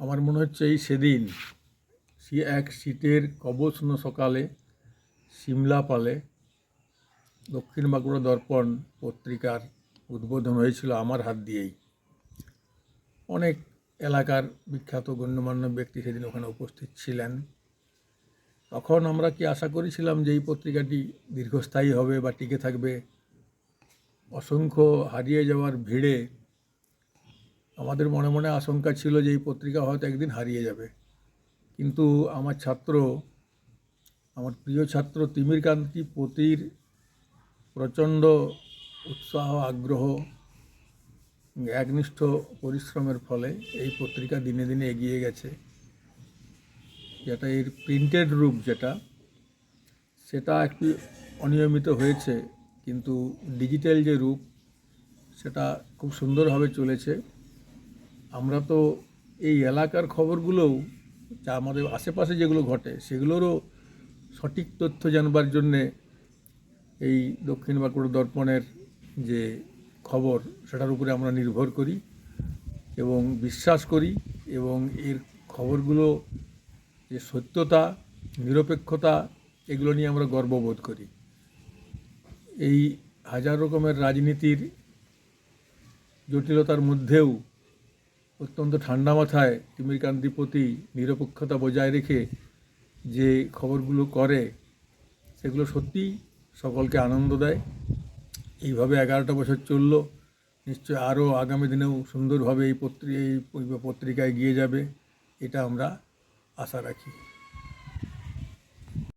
আমার মনে হচ্ছে এই সেদিন সে এক শীতের কবস্ন সকালে সিমলা পালে দক্ষিণ বাঁকুড়া দর্পণ পত্রিকার উদ্বোধন হয়েছিল আমার হাত দিয়েই। অনেক এলাকার বিখ্যাত গণ্যমান্য ব্যক্তি সেদিন ওখানে উপস্থিত ছিলেন। তখন আমরা কি আশা করেছিলাম যে এই পত্রিকাটি দীর্ঘস্থায়ী হবে বা টিকে থাকবে? অসংখ্য হারিয়ে যাওয়ার ভিড়ে আমাদের মনে মনে আশঙ্কা ছিল যে এই পত্রিকা হয়তো একদিন হারিয়ে যাবে। কিন্তু আমার ছাত্র, আমার প্রিয় ছাত্র তিমির কান্তি পতির প্রচণ্ড উৎসাহ, আগ্রহ, একনিষ্ঠ পরিশ্রমের ফলে এই পত্রিকা দিনে দিনে এগিয়ে গেছে। যেটা এর প্রিন্টেড রূপ যেটা, সেটা একটু অনিয়মিত হয়েছে, কিন্তু ডিজিটাল যে রূপ, সেটা খুব সুন্দরভাবে চলেছে। আমরা তো এই এলাকার খবরগুলোও, যা আমাদের আশেপাশে যেগুলো ঘটে, সেগুলোরও সঠিক তথ্য জানবার জন্যে এই দক্ষিণ বাঁকুড়া দর্পণের যে খবর, সেটার উপরে আমরা নির্ভর করি এবং বিশ্বাস করি এবং এর খবরগুলো যে সত্যতা, নিরপেক্ষতা, এগুলো নিয়ে আমরা গর্ববোধ করি। এই হাজার রকমের রাজনীতির জটিলতার মধ্যেও অত্যন্ত ঠান্ডা মাথায় তিমির প্রতি নিরপেক্ষতা বজায় রেখে যে খবরগুলো করে, সেগুলো সত্যি সকলকে আনন্দ দেয়। এইভাবে এগারোটা বছর চলল। নিশ্চয় আরও আগামী দিনেও সুন্দরভাবে এই পত্রি, এই পত্রিকায় গিয়ে যাবে, এটা আমরা আশা রাখি।